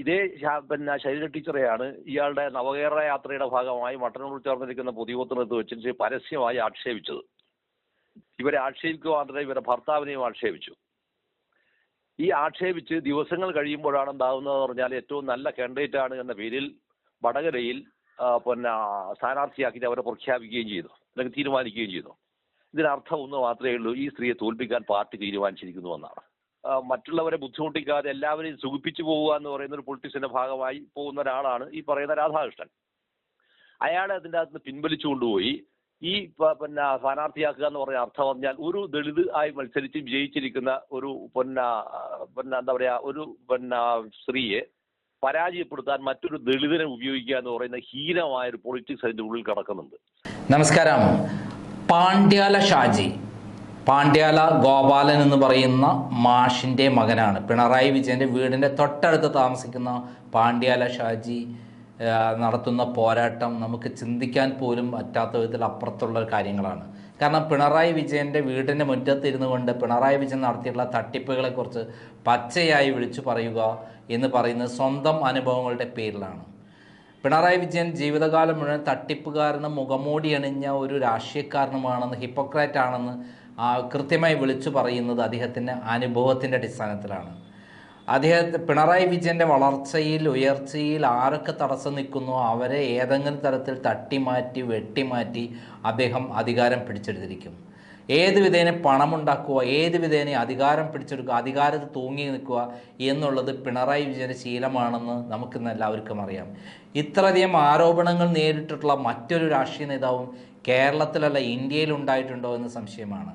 ഇതേ പിന്നെ ശൈലജ ടീച്ചറെയാണ്. ഇയാളുടെ നവകേരള യാത്രയുടെ ഭാഗമായി മട്ടന്നൂർ ചേർന്നിരിക്കുന്ന പൊതുയോഗത്തിനകത്ത് വെച്ച് പരസ്യമായി ആക്ഷേപിച്ചത്. ഇവരെ ആക്ഷേപിക്കുക മാത്രമേ ഇവരെ ഭർത്താവിനെയും ആക്ഷേപിച്ചു. ഈ ആക്ഷേപിച്ച് ദിവസങ്ങൾ കഴിയുമ്പോഴാണ് ഉണ്ടാകുന്നതെന്ന് പറഞ്ഞാൽ ഏറ്റവും നല്ല കാൻഡിഡേറ്റ് ആണ് എന്ന പേരിൽ വടകരയിൽ പിന്നെ സ്ഥാനാർത്ഥിയാക്കിയിട്ട് അവരെ പ്രഖ്യാപിക്കുകയും ചെയ്തു. അല്ലെങ്കിൽ തീരുമാനിക്കുകയും ചെയ്തു. ഇതിനർത്ഥം ഒന്ന് മാത്രമേ ഉള്ളൂ ഈ സ്ത്രീയെ തോൽപ്പിക്കാൻ പാർട്ടി തീരുമാനിച്ചിരിക്കുന്നു എന്നാണ്. മറ്റുള്ളവരെ ബുദ്ധിമുട്ടിക്കാതെ എല്ലാവരെയും സുഖിപ്പിച്ചു പോവുക എന്ന് പറയുന്ന ഒരു പൊളിറ്റിക്സിന്റെ ഭാഗമായി പോകുന്ന ഒരാളാണ് ഈ പറയുന്ന രാധാകൃഷ്ണൻ. അയാളെ അതിന്റെ അകത്ത് പിൻവലിച്ചു കൊണ്ടുപോയി. ഈ പിന്നെ സ്ഥാനാർത്ഥിയാക്കുക എന്ന് പറഞ്ഞ അർത്ഥം പറഞ്ഞാൽ ഒരു ദളിത് ആയി മത്സരിച്ച് വിജയിച്ചിരിക്കുന്ന ഒരു പിന്നെ പിന്നെ എന്താ പറയാ ഒരു പിന്നെ സ്ത്രീയെ പരാജയപ്പെടുത്താൻ മറ്റൊരു ദളിതനെ ഉപയോഗിക്കുക എന്ന് പറയുന്ന ഹീനമായ ഒരു പൊളിറ്റിക്സ് അതിന്റെ ഉള്ളിൽ കിടക്കുന്നുണ്ട്. നമസ്കാരം. പാണ്ഡ്യാല ഷാജി പാണ്ഡ്യാല ഗോപാലൻ എന്ന് പറയുന്ന മാഷിന്റെ മകനാണ്. പിണറായി വിജയന്റെ വീടിന്റെ തൊട്ടടുത്ത് താമസിക്കുന്ന പാണ്ഡ്യാല ഷാജി നടത്തുന്ന പോരാട്ടം നമുക്ക് ചിന്തിക്കാൻ പോലും പറ്റാത്ത വിധത്തിൽ അപ്പുറത്തുള്ള കാര്യങ്ങളാണ്. കാരണം പിണറായി വിജയന്റെ വീടിന്റെ മുറ്റത്തിരുന്നു കൊണ്ട് പിണറായി വിജയൻ നടത്തിയിട്ടുള്ള തട്ടിപ്പുകളെക്കുറിച്ച് പച്ചയായി വിളിച്ചു പറയുക എന്ന് പറയുന്നത് സ്വന്തം അനുഭവങ്ങളുടെ പേരിലാണ്. പിണറായി വിജയൻ ജീവിതകാലം മുഴുവൻ തട്ടിപ്പുകാരനും മുഖമൂടി അണിഞ്ഞ ഒരു രാഷ്ട്രീയക്കാരനുമാണെന്ന് ഹിപ്പോക്രാറ്റ് ആണെന്ന് കൃത്യമായി വിളിച്ചു പറയുന്നത് അദ്ദേഹത്തിന്റെ അനുഭവത്തിന്റെ അടിസ്ഥാനത്തിലാണ്. അദ്ദേഹത്തെ പിണറായി വിജയന്റെ വളർച്ചയിൽ ഉയർച്ചയിൽ ആരൊക്കെ തടസ്സം നിൽക്കുന്നു അവരെ ഏതെങ്കിലും തരത്തിൽ തട്ടിമാറ്റി വെട്ടിമാറ്റി അദ്ദേഹം അധികാരം പിടിച്ചെടുത്തിരിക്കും. ഏത് വിധേന പണമുണ്ടാക്കുക ഏത് വിധേന അധികാരം പിടിച്ചെടുക്കുക അധികാരത്തിൽ തൂങ്ങി നിൽക്കുക എന്നുള്ളത് പിണറായി വിജയന്റെ ശീലമാണെന്ന് നമുക്കിന്ന് എല്ലാവർക്കും അറിയാം. ഇത്രയധികം ആരോപണങ്ങൾ നേരിട്ടിട്ടുള്ള മറ്റൊരു രാഷ്ട്രീയ നേതാവും കേരളത്തിലല്ല ഇന്ത്യയിൽ ഉണ്ടായിട്ടുണ്ടോ എന്ന് സംശയമാണ്.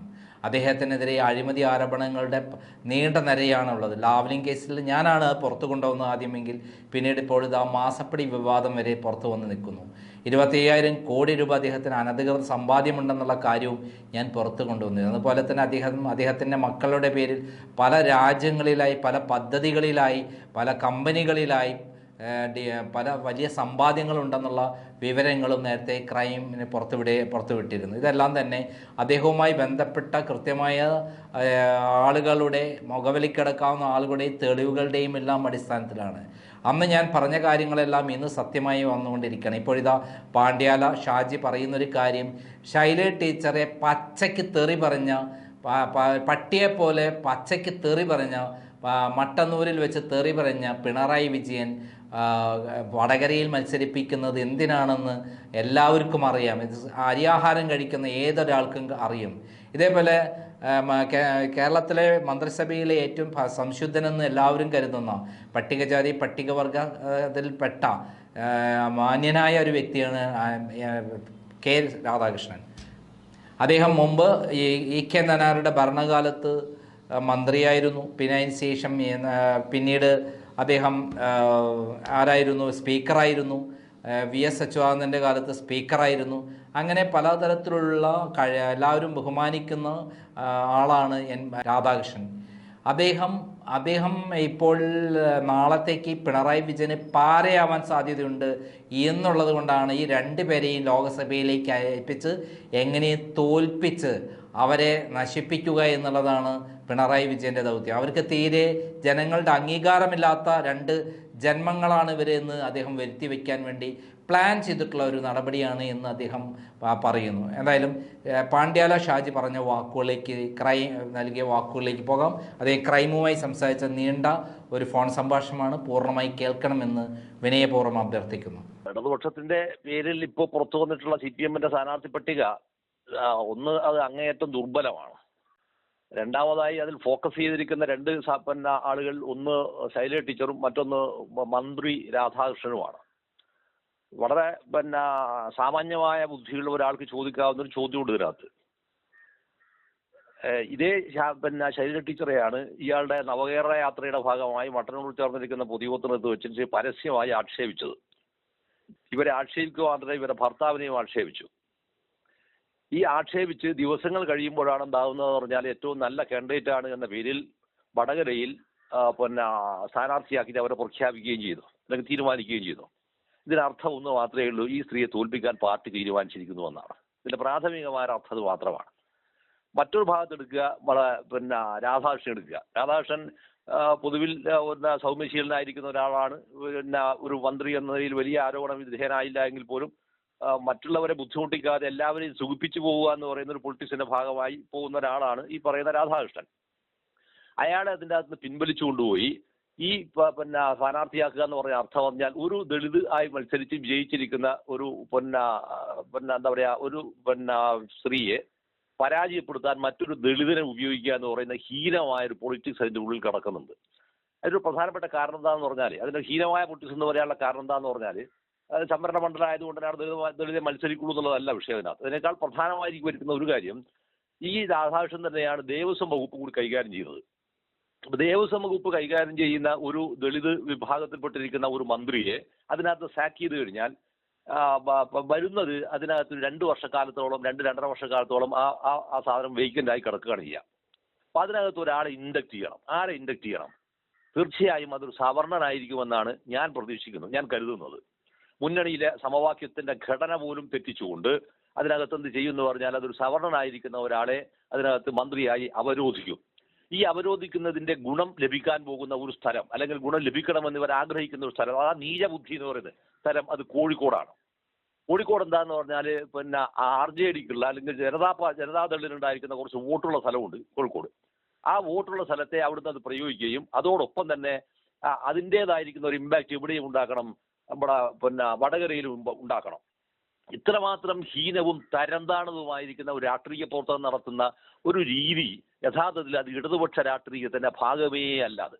അദ്ദേഹത്തിനെതിരെ അഴിമതി ആരോപണങ്ങളുടെ നീണ്ട നിരയാണുള്ളത്. ലാവ്ലിംഗ് കേസിൽ ഞാനാണ് പുറത്തു കൊണ്ടുവന്നത് ആദ്യമെങ്കിൽ പിന്നീട് ഇപ്പോൾ ഇത് ആ മാസപ്പടി വിവാദം വരെ പുറത്തു വന്ന് നിൽക്കുന്നു. ഇരുപത്തയ്യായിരം കോടി രൂപ അദ്ദേഹത്തിന് അനധികൃത സമ്പാദ്യമുണ്ടെന്നുള്ള കാര്യവും ഞാൻ പുറത്തു കൊണ്ടുവന്നിരുന്നു. അതുപോലെ തന്നെ അദ്ദേഹം അദ്ദേഹത്തിന്റെ മക്കളുടെ പേരിൽ പല രാജ്യങ്ങളിലായി പല പദ്ധതികളിലായി പല കമ്പനികളിലായി പല വലിയ സമ്പാദ്യങ്ങളുണ്ടെന്നുള്ള വിവരങ്ങളും നേരത്തെ ക്രൈമിന് പുറത്തുവിടേ പുറത്തുവിട്ടിരുന്നു ഇതെല്ലാം തന്നെ അദ്ദേഹവുമായി ബന്ധപ്പെട്ട കൃത്യമായ ആളുകളുടെ മുഖവിലിക്കിടക്കാവുന്ന ആളുകളുടെയും തെളിവുകളുടെയും എല്ലാം അടിസ്ഥാനത്തിലാണ്. അന്ന് ഞാൻ പറഞ്ഞ കാര്യങ്ങളെല്ലാം ഇന്ന് സത്യമായി വന്നുകൊണ്ടിരിക്കുകയാണ്. ഇപ്പോഴിതാ പാണ്ഡ്യാല ഷാജി പറയുന്നൊരു കാര്യം ശൈല ടീച്ചറെ പച്ചയ്ക്ക് തെറി പറഞ്ഞ പട്ടിയെപ്പോലെ പച്ചയ്ക്ക് തെറി പറഞ്ഞ മട്ടന്നൂരിൽ വെച്ച് തെറി പറഞ്ഞ പിണറായി വിജയൻ വടകരയിൽ മത്സരിപ്പിക്കുന്നത് എന്തിനാണെന്ന് എല്ലാവർക്കും അറിയാം. ഇത് അരിയാഹാരം കഴിക്കുന്ന ഏതൊരാൾക്കും അറിയും. ഇതേപോലെ കേരളത്തിലെ മന്ത്രിസഭയിലെ ഏറ്റവും സംശുദ്ധനെന്ന് എല്ലാവരും കരുതുന്ന പട്ടികജാതി പട്ടികവർഗത്തിൽപ്പെട്ട മാന്യനായ ഒരു വ്യക്തിയാണ് കെ രാധാകൃഷ്ണൻ. അദ്ദേഹം മുമ്പ് ഈ ഇ കെ നനാറുടെ ഭരണകാലത്ത് മന്ത്രിയായിരുന്നു. പിന്നെ അതിന് ശേഷം പിന്നീട് അദ്ദേഹം ആരായിരുന്നു? സ്പീക്കറായിരുന്നു. വി എസ് അച്യുതാനന്ദന്റെ കാലത്ത് സ്പീക്കറായിരുന്നു. അങ്ങനെ പലതരത്തിലുള്ള എല്ലാവരും ബഹുമാനിക്കുന്ന ആളാണ് എൻ രാധാകൃഷ്ണൻ. അദ്ദേഹം അദ്ദേഹം ഇപ്പോൾ നാളത്തേക്ക് പിണറായി വിജയന് പാരയാവാൻ സാധ്യതയുണ്ട് എന്നുള്ളത് കൊണ്ടാണ് ഈ രണ്ട് പേരെയും ലോകസഭയിലേക്ക് അയപ്പിച്ച് എങ്ങനെ തോൽപ്പിച്ച് അവരെ നശിപ്പിക്കുക എന്നുള്ളതാണ് പിണറായി വിജയന്റെ ദൗത്യം. അവർക്ക് തീരെ ജനങ്ങളുടെ അംഗീകാരമില്ലാത്ത രണ്ട് ജന്മങ്ങളാണ് ഇവരെന്ന് അദ്ദേഹം വരുത്തി വയ്ക്കാൻ വേണ്ടി പ്ലാൻ ചെയ്തിട്ടുള്ള ഒരു നടപടിയാണ് എന്ന് അദ്ദേഹം പറയുന്നു. എന്തായാലും പാണ്ഡ്യാല ഷാജി പറഞ്ഞ വാക്കുകളിലേക്ക് ക്രൈം നൽകിയ വാക്കുകളിലേക്ക് പോകാം. അതേ ക്രൈമുമായി സംസാരിച്ച നീണ്ട ഒരു ഫോൺ സംഭാഷണമാണ് പൂർണമായി കേൾക്കണമെന്ന് വിനയപൂർവം അഭ്യർത്ഥിക്കുന്നു. ഇടതുപക്ഷത്തിന്റെ പേരിൽ ഇപ്പോൾ പുറത്തു വന്നിട്ടുള്ള സി പി എമ്മിന്റെ സ്ഥാനാർത്ഥി പട്ടിക ഒന്ന് അത് അങ്ങേയറ്റം ദുർബലമാണ്. രണ്ടാമതായി അതിൽ ഫോക്കസ് ചെയ്തിരിക്കുന്ന രണ്ട് ആളുകൾ ഒന്ന് ശൈല ടീച്ചറും മറ്റൊന്ന് മന്ത്രി രാധാകൃഷ്ണനുമാണ്. വളരെ പിന്നെ സാമാന്യമായ ബുദ്ധിയുള്ള ഒരാൾക്ക് ചോദിക്കാവുന്ന ഒരു ചോദ്യമുണ്ട് ഇതിനകത്ത്. ഇതേ പിന്നെ ശൈലജ ടീച്ചറെയാണ് ഇയാളുടെ നവകേരള യാത്രയുടെ ഭാഗമായി മട്ടന്നൂർ ചേർന്നിരിക്കുന്ന പൊതുയോഗത്തിനകത്ത് വെച്ച് പരസ്യമായി ആക്ഷേപിച്ചത്. ഇവരെ ആക്ഷേപിക്കുക മാത്രമേ ഇവരെ ഭർത്താവിനെയും ആക്ഷേപിച്ചു. ഈ ആക്ഷേപിച്ച് ദിവസങ്ങൾ കഴിയുമ്പോഴാണ് എന്താകുന്നതെന്ന് പറഞ്ഞാൽ ഏറ്റവും നല്ല കാൻഡിഡേറ്റ് ആണ് എന്ന പേരിൽ വടകരയിൽ പിന്നെ സ്ഥാനാർത്ഥിയാക്കിയിട്ട് അവരെ പ്രഖ്യാപിക്കുകയും ചെയ്തു. അല്ലെങ്കിൽ തീരുമാനിക്കുകയും ചെയ്തു. ഇതിനർത്ഥം ഒന്ന് മാത്രമേ ഉള്ളൂ ഈ സ്ത്രീയെ തോൽപ്പിക്കാൻ പാർട്ടി തീരുമാനിച്ചിരിക്കുന്നു എന്നാണ്. ഇതിന്റെ പ്രാഥമികമായ അർത്ഥം അത് മാത്രമാണ്. മറ്റൊരു ഭാഗത്ത് എടുക്കുക നമ്മളെ പിന്നെ രാധാകൃഷ്ണൻ എടുക്കുക. രാധാകൃഷ്ണൻ പൊതുവിൽ സൗമ്യശീലനായിരിക്കുന്ന ഒരാളാണ്. പിന്നെ ഒരു മന്ത്രി എന്ന നിലയിൽ വലിയ ആരോപണം വിധേയനായില്ല എങ്കിൽ പോലും മറ്റുള്ളവരെ ബുദ്ധിമുട്ടിക്കാതെ എല്ലാവരെയും സുഖിപ്പിച്ചു പോവുക എന്ന് പറയുന്ന ഒരു പൊളിറ്റിക്സിന്റെ ഭാഗമായി പോകുന്ന ഒരാളാണ് ഈ പറയുന്ന രാധാകൃഷ്ണൻ. അയാളെ അതിന്റെ അകത്ത് പിൻവലിച്ചു കൊണ്ടുപോയി ഈ പിന്നെ സ്ഥാനാർത്ഥിയാക്കുക എന്ന് പറഞ്ഞ അർത്ഥം പറഞ്ഞാൽ ഒരു ദളിത് ആയി മത്സരിച്ച് വിജയിച്ചിരിക്കുന്ന ഒരു പിന്നെ പിന്നെ എന്താ പറയാ ഒരു പിന്നെ സ്ത്രീയെ പരാജയപ്പെടുത്താൻ മറ്റൊരു ദളിതനെ ഉപയോഗിക്കുക എന്ന് പറയുന്ന ഹീനമായ ഒരു പൊളിറ്റിക്സ് അതിന്റെ ഉള്ളിൽ കിടക്കുന്നുണ്ട്. അതിനൊരു പ്രധാനപ്പെട്ട കാരണം എന്താണെന്ന് പറഞ്ഞാൽ അതിന്റെ ഹീനമായ പൊളിറ്റിക്സ് എന്ന് പറയാനുള്ള കാരണം എന്താണെന്ന് പറഞ്ഞാൽ സംവരണ മണ്ഡലം ആയതുകൊണ്ടാണ് ദളിത ദളിതെ മത്സരിക്കുള്ളൂ എന്നുള്ളതല്ല വിഷയം അതിനകത്ത്. അതിനേക്കാൾ പ്രധാനമായിരിക്കും വരുന്ന ഒരു കാര്യം ഈ രാധാകൃഷ്ണൻ തന്നെയാണ് ദേവസ്വം വകുപ്പ് കൂടി കൈകാര്യം അപ്പൊ ദേവസ്വം വകുപ്പ് കൈകാര്യം ചെയ്യുന്ന ഒരു ദളിത് വിഭാഗത്തിൽപ്പെട്ടിരിക്കുന്ന ഒരു മന്ത്രിയെ അതിനകത്ത് സാക്ക് ചെയ്ത് കഴിഞ്ഞാൽ വരുന്നത് അതിനകത്ത് രണ്ട് വർഷക്കാലത്തോളം രണ്ട് രണ്ടര വർഷക്കാലത്തോളം ആ ആ ആ സാധനം വേക്കന്റ് ആയി കിടക്കുകയാണ് ചെയ്യുക. അപ്പൊ അതിനകത്ത് ഒരാളെ ഇൻഡക്ട് ചെയ്യണം. ആരെ ഇൻഡക്ട് ചെയ്യണം? തീർച്ചയായും അതൊരു സവർണനായിരിക്കുമെന്നാണ് ഞാൻ പ്രതീക്ഷിക്കുന്നത് ഞാൻ കരുതുന്നത്. മുന്നണിയിലെ സമവാക്യത്തിന്റെ ഘടന പോലും തെറ്റിച്ചുകൊണ്ട് അതിനകത്ത് എന്ത് ചെയ്യുമെന്ന് പറഞ്ഞാൽ അതൊരു സവർണനായിരിക്കുന്ന ഒരാളെ അതിനകത്ത് മന്ത്രിയായി അവരോധിക്കും. ഈ അവരോധിക്കുന്നതിന്റെ ഗുണം ലഭിക്കാൻ പോകുന്ന ഒരു സ്ഥലം അല്ലെങ്കിൽ ഗുണം ലഭിക്കണമെന്ന് ഇവർ ആഗ്രഹിക്കുന്ന ഒരു സ്ഥലം ആ നീചബുദ്ധി എന്ന് പറയുന്നത്. സ്ഥലം അത് കോഴിക്കോടാണ്. കോഴിക്കോട് എന്താന്ന് പറഞ്ഞാൽ പിന്നെ ആർ ജെ ഡിക്കുള്ള അല്ലെങ്കിൽ ജനതാ ജനതാദളിനുണ്ടായിരിക്കുന്ന കുറച്ച് വോട്ടുള്ള സ്ഥലമുണ്ട് കോഴിക്കോട്. ആ വോട്ടുള്ള സ്ഥലത്തെ അവിടുന്ന് അത് പ്രയോഗിക്കുകയും അതോടൊപ്പം തന്നെ അതിന്റേതായിരിക്കുന്ന ഒരു ഇമ്പാക്റ്റ് ഇവിടെയും ഉണ്ടാക്കണം. നമ്മുടെ പിന്നെ വടകരയിലും ഉണ്ടാക്കണം. ഇത്രമാത്രം ഹീനവും തരംതാണതുമായിരിക്കുന്ന ഒരു രാഷ്ട്രീയ പ്രവർത്തനം നടത്തുന്ന ഒരു രീതി യഥാർത്ഥത്തിൽ അത് ഇടതുപക്ഷ രാഷ്ട്രീയത്തിന്റെ ഭാഗമേ അല്ലാതെ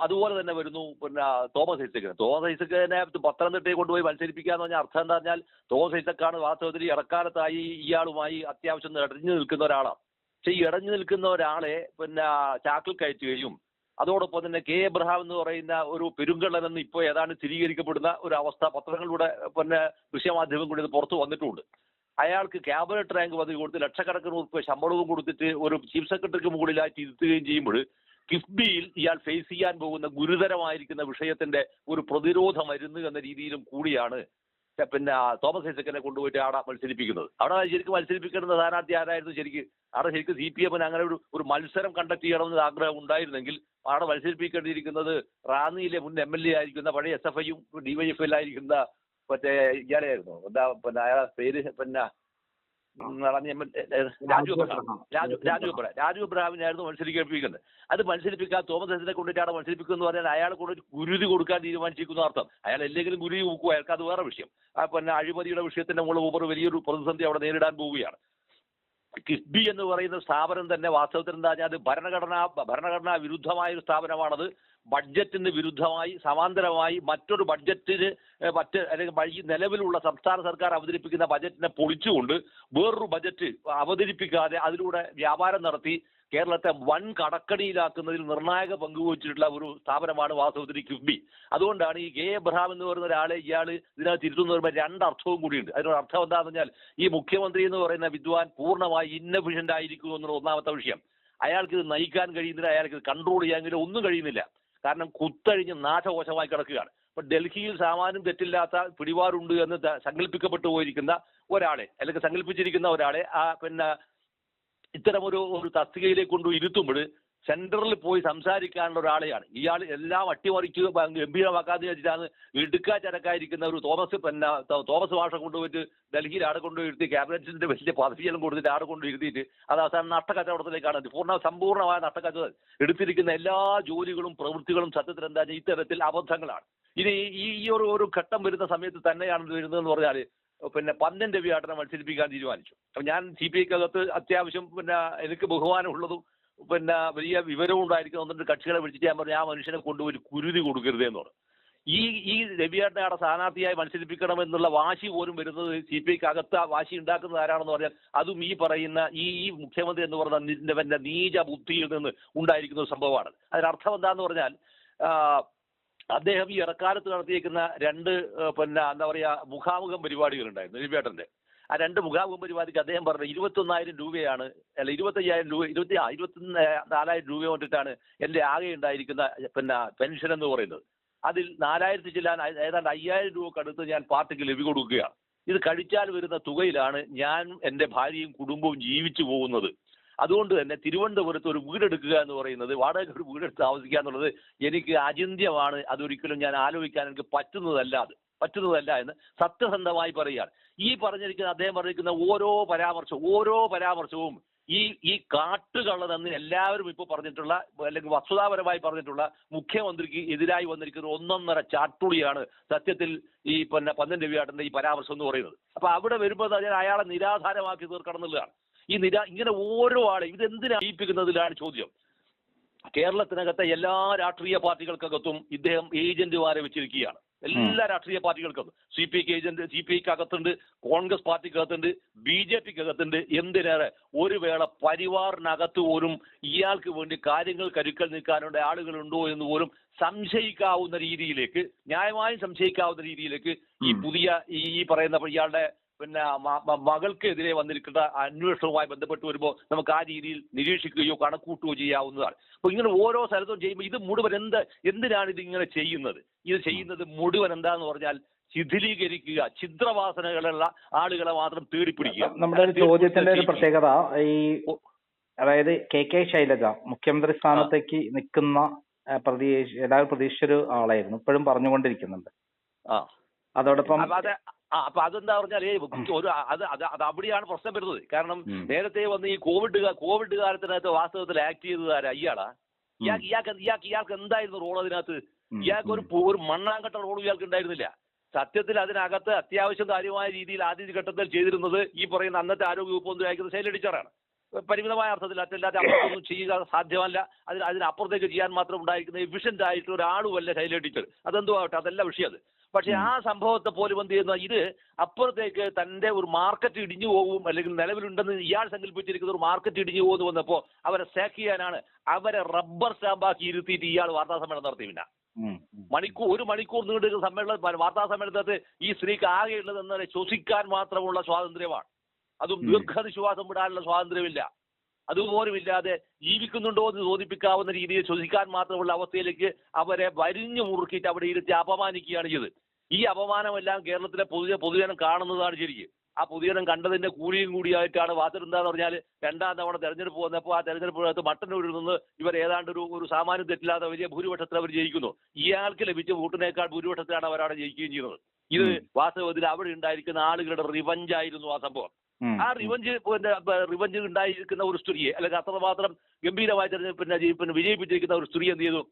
അതുപോലെ തന്നെ വരുന്നു പിന്നെ തോമസ് ഐസക്കിന് തോമസ് ഐസക്കിനെ പത്തനംതിട്ടയെ കൊണ്ടുപോയി മത്സരിപ്പിക്കാന്ന് പറഞ്ഞാൽ അർത്ഥം എന്താ പറഞ്ഞാൽ തോമസ് ഐസക്കാണ് വാസ്തവത്തിൽ ഇടക്കാലത്തായി ഇയാളുമായി അത്യാവശ്യം ഇടഞ്ഞു നിൽക്കുന്ന ഒരാളാണ്. പക്ഷെ ഈ ഇടഞ്ഞു നിൽക്കുന്ന ഒരാളെ പിന്നെ ചാക്കിൽ കയറ്റുകയും അതോടൊപ്പം തന്നെ കെ എബ്രഹാം എന്ന് പറയുന്ന ഒരു പെരുങ്കള്ളൻ എന്ന് ഇപ്പോൾ ഏതാണ്ട് സ്ഥിരീകരിക്കപ്പെടുന്ന ഒരു അവസ്ഥ പത്രങ്ങളിലൂടെ പിന്നെ ദൃശ്യമാധ്യമം കൂടി പുറത്തു വന്നിട്ടുണ്ട്. അയാൾക്ക് ക്യാബിനറ്റ് റാങ്ക് പദവി കൊടുത്ത് ലക്ഷക്കണക്കിന് ഉറുപ്പ് ശമ്പളവും കൊടുത്തിട്ട് ഒരു ചീഫ് സെക്രട്ടറിക്ക് മുകളിലായിട്ട് ഇരുത്തുകയും ചെയ്യുമ്പോൾ കിഫ്ബിയിൽ ഇയാൾ ഫേസ് ചെയ്യാൻ പോകുന്ന ഗുരുതരമായിരിക്കുന്ന വിഷയത്തിന്റെ ഒരു പ്രതിരോധ മരുന്ന് എന്ന രീതിയിലും കൂടിയാണ് പിന്നെ തോമസ് ഐസക്കിനെ കൊണ്ടുപോയിട്ട് അവിടെ മത്സരിപ്പിക്കുന്നത്. അവിടെ ശരിക്കും മത്സരിപ്പിക്കേണ്ട സ്ഥാനാർത്ഥി ആരായിരുന്നു ശരിക്ക്? അവിടെ ശരിക്കും സി പി എമ്മിന് അങ്ങനെ ഒരു ഒരു മത്സരം കണ്ടക്ട് ചെയ്യണമെന്ന് ആഗ്രഹം ഉണ്ടായിരുന്നെങ്കിൽ അവിടെ മത്സരിപ്പിക്കേണ്ടിയിരിക്കുന്നത് റാന്നിയിലെ മുൻ എം എൽ എ ആയിരിക്കുന്ന പഴയ എസ് എഫ് ഐയും ഡിവൈഎഫ്ഐയിലായിരിക്കുന്ന മറ്റേ ഇയാളെയായിരുന്നു. എന്താ പിന്നെ അയാളെ പേര് പിന്നെ രാജു രാജു രാജു എബ്രഹാം രാജു മത്സരിപ്പിക്കുന്നത് അത് മത്സരിപ്പിക്കാൻ തോമസ് ഹസിനെ കൊണ്ടിട്ടാണ് മത്സരിപ്പിക്കുന്നത് മത്സരിപ്പിക്കുന്നു എന്ന് പറഞ്ഞാൽ അയാളെ കൊണ്ട് ഗുരുതി കൊടുക്കാൻ തീരുമാനിച്ചിരിക്കുന്ന അർത്ഥം. അയാൾ എന്തെങ്കിലും ഗുരുതി നോക്കുക അയാൾക്ക് അത് വേറെ വിഷയം. അപ്പൊ പിന്നെ അഴിമതിയുടെ വിഷയത്തിന്റെ മുകളിൽ ഊപ്പർ വലിയൊരു പ്രതിസന്ധി അവിടെ നേരിടാൻ പോവുകയാണ്. കിഫ്ബി എന്ന് പറയുന്ന സ്ഥാപനം തന്നെ വാസ്തവത്തിൽ എന്താ പറഞ്ഞാൽ അത് ഭരണഘടനാ ഭരണഘടനാ വിരുദ്ധമായ ഒരു സ്ഥാപനമാണത്. ബഡ്ജറ്റിന് വിരുദ്ധമായി സമാന്തരമായി മറ്റൊരു ബഡ്ജറ്റിന് മറ്റ് അല്ലെങ്കിൽ നിലവിലുള്ള സംസ്ഥാന സർക്കാർ അവതരിപ്പിക്കുന്ന ബജറ്റിനെ പൊളിച്ചുകൊണ്ട് വേറൊരു ബജറ്റ് അവതരിപ്പിക്കാതെ അതിലൂടെ വ്യാപാരം നടത്തി കേരളത്തെ വൻ കടക്കടിയിലാക്കുന്നതിൽ നിർണായക പങ്കുവച്ചിട്ടുള്ള ഒരു സ്ഥാപനമാണ് വാസ്തവത്തിൽ കിഫ്ബി അതുകൊണ്ടാണ് ഈ കെ എബ്രഹാം എന്ന് പറയുന്ന ഒരാളെ ഇയാൾ ഇതിനകത്ത് ഇരുത്തുന്ന പറയുമ്പോൾ രണ്ടർത്ഥവും കൂടിയുണ്ട്. അതിനൊരു അർത്ഥം എന്താണെന്ന് പറഞ്ഞാൽ ഈ മുഖ്യമന്ത്രി എന്ന് പറയുന്ന വിദ്വാൻ പൂർണമായി ഇന്നഫിഷ്യന്റ് ആയിരിക്കും എന്നുള്ള ഒന്നാമത്തെ വിഷയം. അയാൾക്ക് ഇത് നയിക്കാൻ കഴിയുന്നില്ല അയാൾക്ക് കൺട്രോൾ ചെയ്യാൻ കഴിയില്ല ഒന്നും കഴിയുന്നില്ല. കാരണം കുത്തഴിഞ്ഞ് നാശകോശമായി കിടക്കുകയാണ്. ഇപ്പൊ ഡൽഹിയിൽ സാമാന്യം തെറ്റില്ലാത്ത പിടിപാടുണ്ട് എന്ന് സങ്കല്പിക്കപ്പെട്ടു പോയിരിക്കുന്ന ഒരാളെ അല്ലെങ്കിൽ സങ്കല്പിച്ചിരിക്കുന്ന ഒരാളെ ആ പിന്നെ ഇത്തരം ഒരു തസ്തികയിലേക്ക് കൊണ്ട് ഇരുത്തുമ്പോൾ സെന്ററിൽ പോയി സംസാരിക്കാനുള്ള ഒരാളെയാണ് ഇയാൾ എല്ലാം അട്ടിമറിച്ച് ഗംഭീരമാക്കാതെ വെച്ചിട്ടാണ് ഇടുക്കാ ചരക്കായിരിക്കുന്ന ഒരു തോമസ് പിന്നെ തോമസ് ഭാഷ കൊണ്ടുപോയിട്ട് ഡൽഹിയിൽ ആടെ കൊണ്ടുപോയിരുത്തി ക്യാബിനറ്റിന്റെ വലിയ പദവിയെല്ലാം കൊടുത്തിട്ട് ആട് കൊണ്ട് ഇരുത്തിയിട്ട് അത് അവസാനം നഷ്ടക്കച്ചവടത്തിലേക്കാണ്. പൂർണ സമ്പൂർണമായ നഷ്ടക്കച്ചവടം എടുത്തിരിക്കുന്ന എല്ലാ ജോലികളും പ്രവൃത്തികളും സത്യത്തിൽ എന്താ ഇത്തരത്തിൽ അബദ്ധങ്ങളാണ് ഇനി ഈ ഒരു ഒരു ഘട്ടം വരുന്ന സമയത്ത് തന്നെയാണ് വരുന്നതെന്ന് പറഞ്ഞാൽ പിന്നെ പന്നൻ വ്യാട്ടനെ മത്സരിപ്പിക്കാൻ തീരുമാനിച്ചു. അപ്പൊ ഞാൻ സി പി ഐക്കകത്ത് അത്യാവശ്യം പിന്നെ എനിക്ക് ബഹുമാനമുള്ളതും പിന്നെ വലിയ വിവരവും ഉണ്ടായിരിക്കും എന്നിട്ട് കക്ഷികളെ വിളിച്ചിട്ട് ഞാൻ പറഞ്ഞു ആ മനുഷ്യനെ കൊണ്ടുപോയി കുരുതി കൊടുക്കരുത് എന്ന് പറഞ്ഞു. ഈ ഈ രവിയാട്ടനെ അവിടെ സ്ഥാനാർത്ഥിയായി മത്സരിപ്പിക്കണം എന്നുള്ള വാശി പോലും വരുന്നത് സി പി ഐക്ക് അകത്ത് ആ വാശി ഉണ്ടാക്കുന്നത് ആരാണെന്ന് പറഞ്ഞാൽ അതും ഈ പറയുന്ന ഈ ഈ മുഖ്യമന്ത്രി എന്ന് പറഞ്ഞ നീച ബുദ്ധിയിൽ നിന്ന് ഉണ്ടായിരിക്കുന്ന ഒരു സംഭവമാണ്. അതിനർത്ഥം എന്താന്ന് പറഞ്ഞാൽ അദ്ദേഹം ഈ ഇറക്കാലത്ത് നടത്തിയിരിക്കുന്ന രണ്ട് പിന്നെ എന്താ പറയാ മുഖാമുഖം പരിപാടികളുണ്ടായിരുന്നു നിരുപേട്ടന്റെ ആ രണ്ട് മുഖാമുഖം പരിപാടിക്ക് അദ്ദേഹം പറഞ്ഞത് ഇരുപത്തൊന്നായിരം രൂപയാണ് അല്ല ഇരുപത്തയ്യായിരം രൂപ ഇരുപത്തി ഇരുപത്തി നാലായിരം രൂപ കൊണ്ടിട്ടാണ് എന്റെ ആകെ ഉണ്ടായിരിക്കുന്ന പിന്നെ പെൻഷൻ എന്ന് പറയുന്നത്. അതിൽ നാലായിരത്തി ചില്ലാൻ ഏതാണ്ട് അയ്യായിരം രൂപ കടുത്ത് ഞാൻ പാർട്ടിക്ക് ലഭ്യ കൊടുക്കുകയാണ്. ഇത് കഴിച്ചാൽ വരുന്ന തുകയിലാണ് ഞാൻ എന്റെ ഭാര്യയും കുടുംബവും ജീവിച്ചു പോകുന്നത്. അതുകൊണ്ട് തന്നെ തിരുവനന്തപുരത്ത് ഒരു വീടെടുക്കുക എന്ന് പറയുന്നത് വാടക ഒരു വീടെടുത്ത് താമസിക്കുക എന്നുള്ളത് എനിക്ക് അചിന്ത്യമാണ്. അതൊരിക്കലും ഞാൻ ആലോചിക്കാൻ എനിക്ക് പറ്റുന്നതല്ല അത്. പറ്റുന്നതല്ല എന്ന് സത്യസന്ധമായി പറയുകയാണ്. ഈ പറഞ്ഞിരിക്കുന്ന അദ്ദേഹം പറഞ്ഞിരിക്കുന്ന ഓരോ പരാമർശവും ഓരോ പരാമർശവും ഈ ഈ കാട്ടുകള്ളതെന്ന് എല്ലാവരും ഇപ്പോൾ പറഞ്ഞിട്ടുള്ള അല്ലെങ്കിൽ വസ്തുതാപരമായി പറഞ്ഞിട്ടുള്ള മുഖ്യമന്ത്രിക്ക് എതിരായി വന്നിരിക്കുന്ന ഒന്നൊന്നര ചാട്ടുളിയാണ് സത്യത്തിൽ ഈ പിന്നെ പന്തൻ രവിയാട്ടന്റെ ഈ പരാമർശം എന്ന് പറയുന്നത്. അപ്പൊ അവിടെ വരുമ്പോൾ ഞാൻ അയാളെ നിരാധാരമാക്കി തീർക്കണം എന്നുള്ളതാണ്. ഈ നിര ഇങ്ങനെ ഓരോ ആളെ ഇതെന്തിനാ ജയിപ്പിക്കുന്നതിലാണ് ചോദ്യം. കേരളത്തിനകത്തെ എല്ലാ രാഷ്ട്രീയ പാർട്ടികൾക്കകത്തും ഇദ്ദേഹം ഏജന്റുമാരെ വെച്ചിരിക്കുകയാണ്. എല്ലാ രാഷ്ട്രീയ പാർട്ടികൾക്കും സി പി ഐക്ക് ഏജന്റ് സി പി ഐക്ക് അകത്തുണ്ട് കോൺഗ്രസ് പാർട്ടിക്കകത്തുണ്ട് ബി ജെ പിക്ക് അകത്തുണ്ട് എന്തിനേറെ? ഒരു വേള പരിവാറിനകത്ത് പോലും ഇയാൾക്ക് വേണ്ടി കാര്യങ്ങൾ കരുക്കൽ നിൽക്കാനുള്ള ആളുകളുണ്ടോ എന്ന് പോലും സംശയിക്കാവുന്ന രീതിയിലേക്ക് ന്യായമായും സംശയിക്കാവുന്ന രീതിയിലേക്ക് ഈ പുതിയ ഈ ഈ പറയുന്ന ഇയാളുടെ പിന്നെ മകൾക്കെതിരെ വന്നിരിക്കുന്ന അന്വേഷണവുമായി ബന്ധപ്പെട്ട് വരുമ്പോൾ നമുക്ക് ആ രീതിയിൽ നിരീക്ഷിക്കുകയോ കണക്കൂട്ടുകയോ ചെയ്യാവുന്നതാണ്. അപ്പൊ ഇങ്ങനെ ഓരോ സ്ഥലത്തും ചെയ്യുമ്പോൾ ഇത് മുഴുവൻ എന്ത് എന്തിനാണ് ഇത് ഇങ്ങനെ ചെയ്യുന്നത്? ഇത് ചെയ്യുന്നത് മുഴുവൻ എന്താന്ന് പറഞ്ഞാൽ ശിഥിലീകരിക്കുക ഛിദ്രവാസനകളുള്ള ആളുകളെ മാത്രം തേടിപ്പിടിക്കുക. നമ്മുടെ ഒരു ചോദ്യത്തിന്റെ ഒരു പ്രത്യേകത ഈ അതായത് കെ കെ ശൈലജ മുഖ്യമന്ത്രി സ്ഥാനത്തേക്ക് നിൽക്കുന്ന പ്രതീക്ഷ എല്ലാവരും പ്രതീക്ഷിച്ചൊരു ആളായിരുന്നു. ഇപ്പോഴും പറഞ്ഞുകൊണ്ടിരിക്കുന്നുണ്ട്. ആ. അതോടൊപ്പം ആ അപ്പൊ അതെന്താ പറഞ്ഞാൽ ഒരു അത് അത് അത് അവിടെയാണ് പ്രശ്നം വരുന്നത്. കാരണം നേരത്തെ വന്ന് ഈ കോവിഡ് കോവിഡ് കാലത്തിനകത്ത് വാസ്തവത്തിൽ ആക്ട് ചെയ്തത് ആരാ ഇയാളാ ഇയാൾക്ക് ഇയാൾക്ക് ഇയാൾക്ക് ഇയാൾക്ക് എന്തായിരുന്നു റോൾ അതിനകത്ത്? ഇയാൾക്ക് ഒരു ഒരു മണ്ണാങ്കട്ട റോൾ ഇയാൾക്ക് ഉണ്ടായിരുന്നില്ല. സത്യത്തിൽ അതിനകത്ത് അത്യാവശ്യം കാര്യമായ രീതിയിൽ ആദ്യ ഘട്ടത്തിൽ ചെയ്തിരുന്നത് ഈ പറയുന്ന അന്നത്തെ ആരോഗ്യ വകുപ്പ് മന്ത്രി അയക്കുന്ന ശൈല ടീച്ചറാണ്. പരിമിതമായ അർത്ഥത്തിൽ അറ്റല്ലാതെ അപ്പുറത്തൊന്നും ചെയ്യുക സാധ്യമല്ല. അതിന് അതിനപ്പുറത്തേക്ക് ചെയ്യാൻ മാത്രം ഉണ്ടായിരിക്കുന്ന എഫിഷ്യന്റ് ആയിട്ടുള്ള ഒരാളുമല്ല ശൈല ടീച്ചർ. അതെന്തോ ആവട്ടെ അതല്ല വിഷയം അത്. പക്ഷെ ആ സംഭവത്തെ പോലും എന്ത് ചെയ്യുന്ന? ഇത് അപ്പുറത്തേക്ക് തന്റെ ഒരു മാർക്കറ്റ് ഇടിഞ്ഞു പോകും അല്ലെങ്കിൽ നിലവിലുണ്ടെന്ന് ഇയാൾ സങ്കല്പിച്ചിരിക്കുന്ന ഒരു മാർക്കറ്റ് ഇടിഞ്ഞു പോകുന്നു വന്നപ്പോ അവരെ സേക്ക് ചെയ്യാനാണ്. അവരെ റബ്ബർ സ്റ്റാമ്പാക്കി ഇരുത്തിയിട്ട് ഇയാൾ വാർത്താ സമ്മേളനം നടത്തി പിന്നെ. മണിക്കൂർ ഒരു മണിക്കൂർ നീണ്ടുന്ന സമ്മേളനം വാർത്താ സമ്മേളനത്തിൽ ഈ സ്ത്രീക്ക് ആകെയുള്ളത് എന്നാൽ ശ്വസിക്കാൻ മാത്രമുള്ള സ്വാതന്ത്ര്യമാണ്. അതും. ദീർഘനിശ്വാസം വിടാനുള്ള സ്വാതന്ത്ര്യമില്ല. അതുപോലും ഇല്ലാതെ ജീവിക്കുന്നുണ്ടോ എന്ന് ചോദിപ്പിക്കാവുന്ന രീതിയിൽ ചോദിക്കാൻ മാത്രമുള്ള അവസ്ഥയിലേക്ക് അവരെ വരിഞ്ഞു മുറുക്കിയിട്ട് അവിടെ ഇരുത്തി അപമാനിക്കുകയാണ് ചെയ്തത്. ഈ അപമാനമെല്ലാം കേരളത്തിലെ പൊതു പൊതുജനം കാണുന്നതാണ് ശരിക്കും. ആ പുതിയനം കണ്ടതിന്റെ കൂലിയും കൂടിയായിട്ടാണ് വാത്തിരുന്താന്ന് പറഞ്ഞാൽ രണ്ടാം തവണ തെരഞ്ഞെടുപ്പ് വന്നപ്പോൾ ആ തെരഞ്ഞെടുപ്പിനകത്ത് മട്ടന്നൂരിൽ നിന്ന് ഇവർ ഏതാണ്ട് ഒരു ഒരു സാമാന്യം തെറ്റില്ലാത്ത വലിയ ഭൂരിപക്ഷത്തിൽ അവർ ജയിക്കുന്നു. ഇയാൾക്ക് ലഭിച്ച വോട്ടിനേക്കാൾ ഭൂരിപക്ഷത്തിലാണ് അവരവിടെ ജയിക്കുകയും ചെയ്യുന്നത്. ഇത്. വാസ്തവത്തിൽ അവിടെ ഉണ്ടായിരിക്കുന്ന ആളുകളുടെ റിവഞ്ച് ആയിരുന്നു ആ സംഭവം. ആ റിവഞ്ച് റിവഞ്ച് ഉണ്ടായിരിക്കുന്ന ഒരു സ്ത്രീയെ അല്ലെങ്കിൽ അത്രമാത്രം ഗംഭീരമായി പിന്നെ പിന്നെ വിജയിപ്പിച്ചിരിക്കുന്ന ഒരു സ്ത്രീ എന്ത് ചെയ്തു?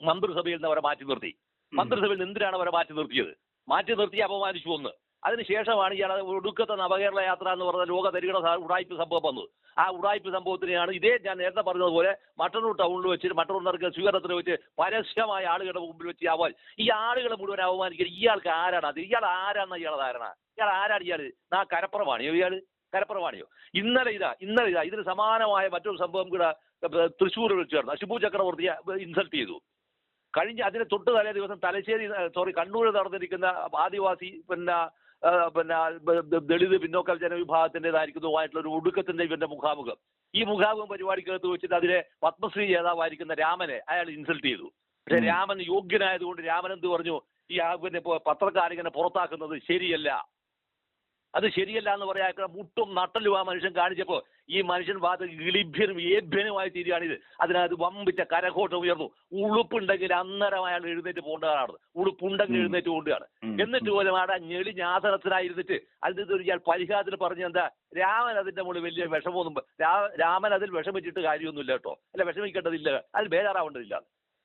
മന്ത്രിസഭയിൽ നിന്ന് അവരെ മാറ്റി നിർത്തി. മന്ത്രിസഭയിൽ നിന്ന് എന്തിനാണ് അവരെ മാറ്റി നിർത്തിയത്? മാറ്റി നിർത്തി അപമാനിച്ചു ഒന്ന് അതിനുശേഷമാണ് ഇയാൾ ഒടുക്കത്തെ നവകേരള യാത്ര എന്ന് പറഞ്ഞ ലോക തരികട ഉടായ്പ സംഭവം വന്നത്. ആ ഉടായ്പ സംഭവത്തിനെയാണ് ഇതേ ഞാൻ നേരത്തെ പറഞ്ഞതുപോലെ മട്ടന്നൂർ ടൗണിൽ വെച്ച് മട്ടന്നൂർ നടക്കുന്ന സ്വീകരണത്തിൽ വെച്ച് പരസ്യമായ ആളുകളുടെ മുമ്പിൽ വെച്ച് ആവാൻ ഈ ആളുകളെ മുഴുവൻ അവമാനിക്കുക ഇയാൾക്ക് ആരാണ് അത്? ഇയാൾ ആരാണ് ഇയാളെ ധാരണ? ഇയാൾ ആരാണ് ഇയാൾ? ആ കരപ്പുറമാണിയോ ഇയാൾ? കരപ്പുറമാണിയോ ഇന്നലെ ഇതാ ഇന്നലെ ഇതാ ഇതിന് സമാനമായ മറ്റൊരു സംഭവം കൂടെ തൃശ്ശൂർ വെച്ച് നടന്നു. ഷിബു ചക്രവർത്തിയെ ഇൻസൾട്ട് ചെയ്തു. കഴിഞ്ഞ അതിന് തൊട്ട് തലേ ദിവസം തലശ്ശേരി സോറി കണ്ണൂരിൽ നടന്നിരിക്കുന്ന ആദിവാസി പിന്നെ പിന്നെ ദളിത് പിന്നോക്ക ജനവിഭാഗത്തിന്റെതായിരിക്കുന്നതുമായിട്ടുള്ള ഒരു ഒടുക്കത്തിന്റെ ഇവന്റെ മുഖാമുഖം. ഈ മുഖാമുഖം പരിപാടിക്കകത്ത് വെച്ചിട്ട് അതിലെ പത്മശ്രീ ജേതാവായിരിക്കുന്ന രാമനെ അയാൾ ഇൻസൾട്ട് ചെയ്തു. പക്ഷെ. രാമൻ യോഗ്യനായതുകൊണ്ട് രാമൻ എന്ത് പറഞ്ഞു? ഈ ആ പിന്നെ പത്രക്കാരിങ്ങനെ പുറത്താക്കുന്നത് ശരിയല്ല. അത് ശരിയല്ല എന്ന് പറയാ മുട്ടും നട്ടലും ആ മനുഷ്യൻ കാണിച്ചപ്പോ ഈ മനുഷ്യൻ വാദ ഗിളിഭ്യനും ഏഭ്യനുമായി തീരുകയാണിത്. അതിനകത്ത് വമ്പിച്ച കരകോട്ടം ഉയർന്നു. ഉളുപ്പുണ്ടെങ്കിൽ അന്നേരം അയാൾ എഴുന്നേറ്റ് പോകേണ്ടതാണ് ഉളുപ്പുണ്ടെങ്കിൽ. എഴുന്നേറ്റ് പോകേണ്ടതാണ്. എന്നിട്ട് പോലും അവിടെ ഞെളി ഞാസനത്തിനായിരുന്നിട്ട് അതിൽ ഒരു ഇയാൾ പരിഹാരത്തിൽ പറഞ്ഞ എന്താ? രാമൻ അതിന്റെ മുകളിൽ വലിയ വിഷമമൊന്നും രാമൻ അതിൽ വിഷമിച്ചിട്ട് കാര്യമൊന്നുമില്ല കേട്ടോ. അല്ല വിഷമിക്കേണ്ടതില്ല. അതിൽ ബേജാറാവേണ്ടതില്ല